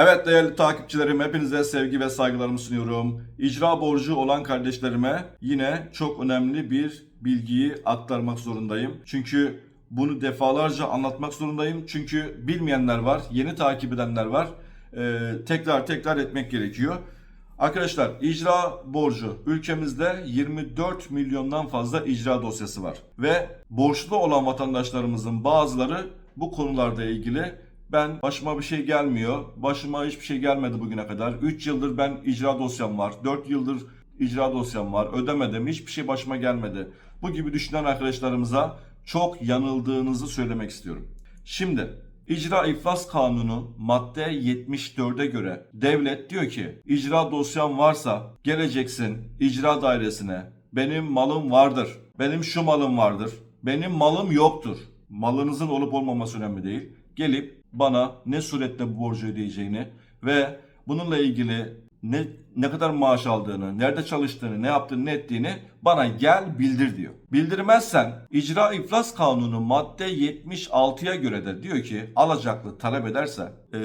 Evet değerli takipçilerim hepinize sevgi ve saygılarımı sunuyorum. İcra borcu olan kardeşlerime yine çok önemli bir bilgiyi aktarmak zorundayım. Çünkü bunu defalarca anlatmak zorundayım. Çünkü bilmeyenler var, yeni takip edenler var. Ee, tekrar tekrar etmek gerekiyor. Arkadaşlar icra borcu ülkemizde 24 milyondan fazla icra dosyası var. Ve borçlu olan vatandaşlarımızın bazıları bu konularda ilgili ben başıma bir şey gelmiyor, başıma hiçbir şey gelmedi bugüne kadar. 3 yıldır ben icra dosyam var, 4 yıldır icra dosyam var, ödemedim, hiçbir şey başıma gelmedi. Bu gibi düşünen arkadaşlarımıza çok yanıldığınızı söylemek istiyorum. Şimdi İcra İflas Kanunu madde 74'e göre devlet diyor ki icra dosyan varsa geleceksin icra dairesine benim malım vardır, benim şu malım vardır, benim malım yoktur. Malınızın olup olmaması önemli değil. Gelip bana ne surette bu borcu ödeyeceğini ve bununla ilgili ne ne kadar maaş aldığını, nerede çalıştığını, ne yaptığını, ne ettiğini bana gel bildir diyor. Bildirmezsen icra iflas kanunu madde 76'ya göre de diyor ki alacaklı talep ederse e,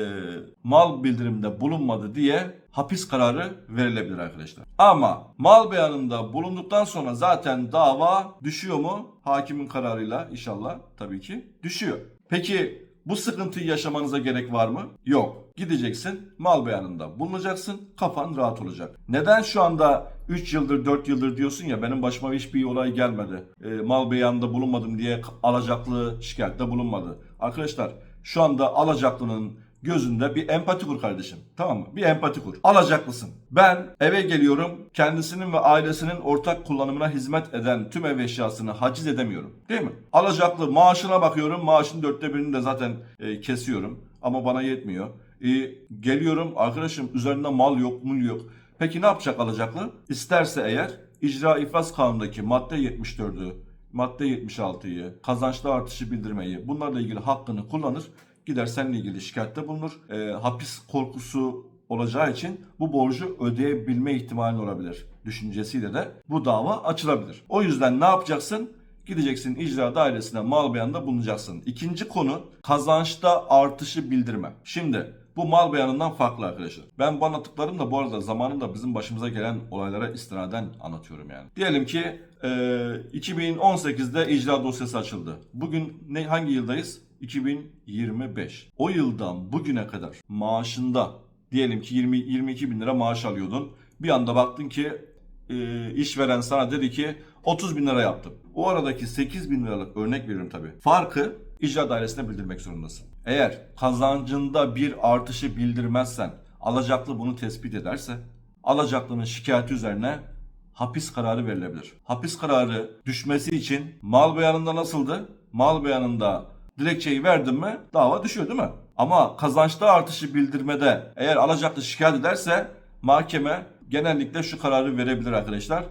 mal bildirimde bulunmadı diye hapis kararı verilebilir arkadaşlar. Ama mal beyanında bulunduktan sonra zaten dava düşüyor mu? Hakimin kararıyla inşallah tabii ki düşüyor. Peki bu sıkıntıyı yaşamanıza gerek var mı? Yok. Gideceksin, mal beyanında bulunacaksın, kafan rahat olacak. Neden şu anda 3 yıldır 4 yıldır diyorsun ya benim başıma hiçbir olay gelmedi. E, mal beyanında bulunmadım diye alacaklı şikayette bulunmadı. Arkadaşlar şu anda alacaklının gözünde bir empati kur kardeşim. Tamam mı? Bir empati kur. Alacaklısın. Ben eve geliyorum. Kendisinin ve ailesinin ortak kullanımına hizmet eden tüm ev eşyasını haciz edemiyorum. Değil mi? Alacaklı maaşına bakıyorum. Maaşın dörtte birini de zaten e, kesiyorum. Ama bana yetmiyor. E, geliyorum arkadaşım üzerinde mal yok, mul yok. Peki ne yapacak alacaklı? İsterse eğer icra iflas kanunundaki madde 74'ü, madde 76'yı, kazançlı artışı bildirmeyi bunlarla ilgili hakkını kullanır. Gider seninle ilgili şikayette bulunur. E, hapis korkusu olacağı için bu borcu ödeyebilme ihtimali olabilir. Düşüncesiyle de bu dava açılabilir. O yüzden ne yapacaksın? Gideceksin icra dairesine mal beyanında bulunacaksın. İkinci konu kazançta artışı bildirme. Şimdi bu mal beyanından farklı arkadaşlar. Ben bu anlattıklarım da bu arada zamanında bizim başımıza gelen olaylara istinaden anlatıyorum yani. Diyelim ki e, 2018'de icra dosyası açıldı. Bugün ne hangi yıldayız? 2025. O yıldan bugüne kadar maaşında diyelim ki 20 22 bin lira maaş alıyordun. Bir anda baktın ki e, işveren sana dedi ki 30 bin lira yaptım. O aradaki 8 bin liralık örnek veriyorum tabii. Farkı icra dairesine bildirmek zorundasın. Eğer kazancında bir artışı bildirmezsen alacaklı bunu tespit ederse alacaklının şikayeti üzerine hapis kararı verilebilir. Hapis kararı düşmesi için mal beyanında nasıldı? Mal beyanında dilekçeyi verdin mi dava düşüyor değil mi? Ama kazançta artışı bildirmede eğer alacaklı şikayet ederse mahkeme genellikle şu kararı verebilir arkadaşlar.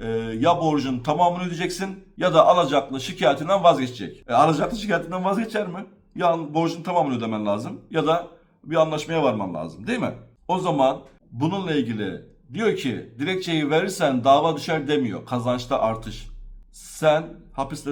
Ee, ya borcun tamamını ödeyeceksin ya da alacaklı şikayetinden vazgeçecek. E, alacaklı şikayetinden vazgeçer mi? Ya borcun tamamını ödemen lazım ya da bir anlaşmaya varman lazım değil mi? O zaman bununla ilgili diyor ki dilekçeyi verirsen dava düşer demiyor. Kazançta artış. Sen hapiste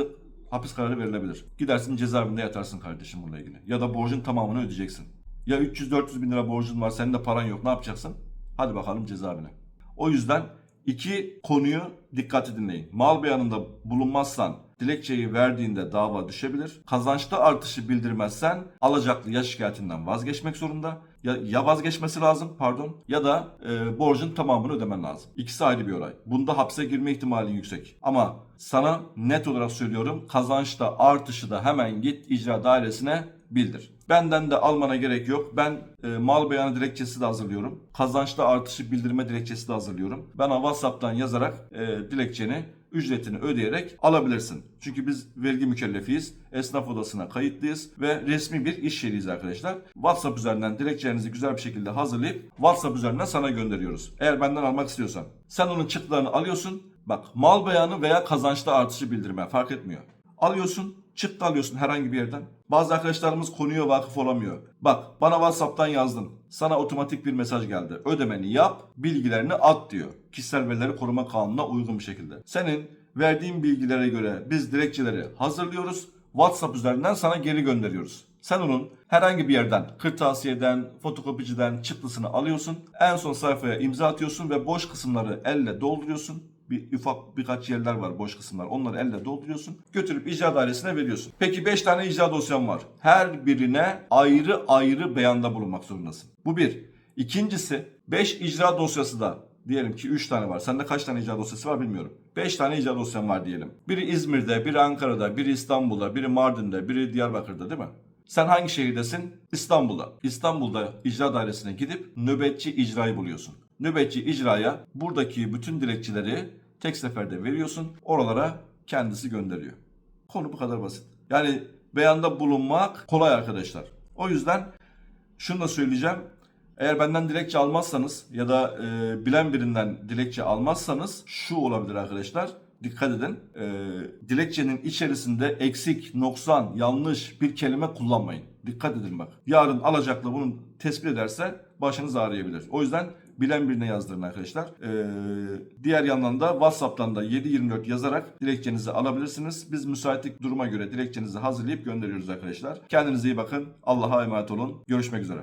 hapis kararı verilebilir. Gidersin cezaevinde yatarsın kardeşim bununla ilgili. Ya da borcun tamamını ödeyeceksin. Ya 300-400 bin lira borcun var senin de paran yok ne yapacaksın? Hadi bakalım cezaevine. O yüzden iki konuyu dikkatli dinleyin. Mal beyanında bulunmazsan dilekçeyi verdiğinde dava düşebilir. Kazançta artışı bildirmezsen alacaklı ya şikayetinden vazgeçmek zorunda ya, ya vazgeçmesi lazım pardon ya da e, borcun tamamını ödemen lazım. İkisi ayrı bir olay. Bunda hapse girme ihtimali yüksek. Ama sana net olarak söylüyorum kazançta artışı da hemen git icra dairesine bildir. Benden de almana gerek yok. Ben e, mal beyanı dilekçesi de hazırlıyorum. Kazançta artışı bildirme dilekçesi de hazırlıyorum. Bana WhatsApp'tan yazarak e, dilekçeni ücretini ödeyerek alabilirsin. Çünkü biz vergi mükellefiyiz. Esnaf odasına kayıtlıyız ve resmi bir iş yeriyiz arkadaşlar. WhatsApp üzerinden dilekçenizi güzel bir şekilde hazırlayıp WhatsApp üzerinden sana gönderiyoruz. Eğer benden almak istiyorsan. Sen onun çıktılarını alıyorsun. Bak mal beyanı veya kazançta artışı bildirme fark etmiyor. Alıyorsun, çıktı alıyorsun herhangi bir yerden. Bazı arkadaşlarımız konuya vakıf olamıyor. Bak bana WhatsApp'tan yazdın. Sana otomatik bir mesaj geldi. Ödemeni yap, bilgilerini at diyor. Kişisel verileri koruma kanununa uygun bir şekilde. Senin verdiğin bilgilere göre biz dilekçeleri hazırlıyoruz. WhatsApp üzerinden sana geri gönderiyoruz. Sen onun herhangi bir yerden, kırtasiyeden, fotokopiciden çıktısını alıyorsun. En son sayfaya imza atıyorsun ve boş kısımları elle dolduruyorsun. Bir ufak birkaç yerler var boş kısımlar. Onları elle dolduruyorsun. Götürüp icra dairesine veriyorsun. Peki 5 tane icra dosyam var. Her birine ayrı ayrı beyanda bulunmak zorundasın. Bu bir. İkincisi 5 icra dosyası da diyelim ki 3 tane var. Sende kaç tane icra dosyası var bilmiyorum. 5 tane icra dosyam var diyelim. Biri İzmir'de, biri Ankara'da, biri İstanbul'da, biri Mardin'de, biri Diyarbakır'da değil mi? Sen hangi şehirdesin? İstanbul'da. İstanbul'da icra dairesine gidip nöbetçi icrayı buluyorsun. Nöbetçi icraya buradaki bütün dilekçeleri tek seferde veriyorsun. Oralara kendisi gönderiyor. Konu bu kadar basit. Yani beyanda bulunmak kolay arkadaşlar. O yüzden şunu da söyleyeceğim. Eğer benden dilekçe almazsanız ya da e, bilen birinden dilekçe almazsanız şu olabilir arkadaşlar. Dikkat edin. E, dilekçenin içerisinde eksik, noksan, yanlış bir kelime kullanmayın. Dikkat edin bak. Yarın alacaklı bunu tespit ederse başınız ağrıyabilir. O yüzden bilen birine yazdırın arkadaşlar. E, diğer yandan da WhatsApp'tan da 724 yazarak dilekçenizi alabilirsiniz. Biz müsaitlik duruma göre dilekçenizi hazırlayıp gönderiyoruz arkadaşlar. Kendinize iyi bakın. Allah'a emanet olun. Görüşmek üzere.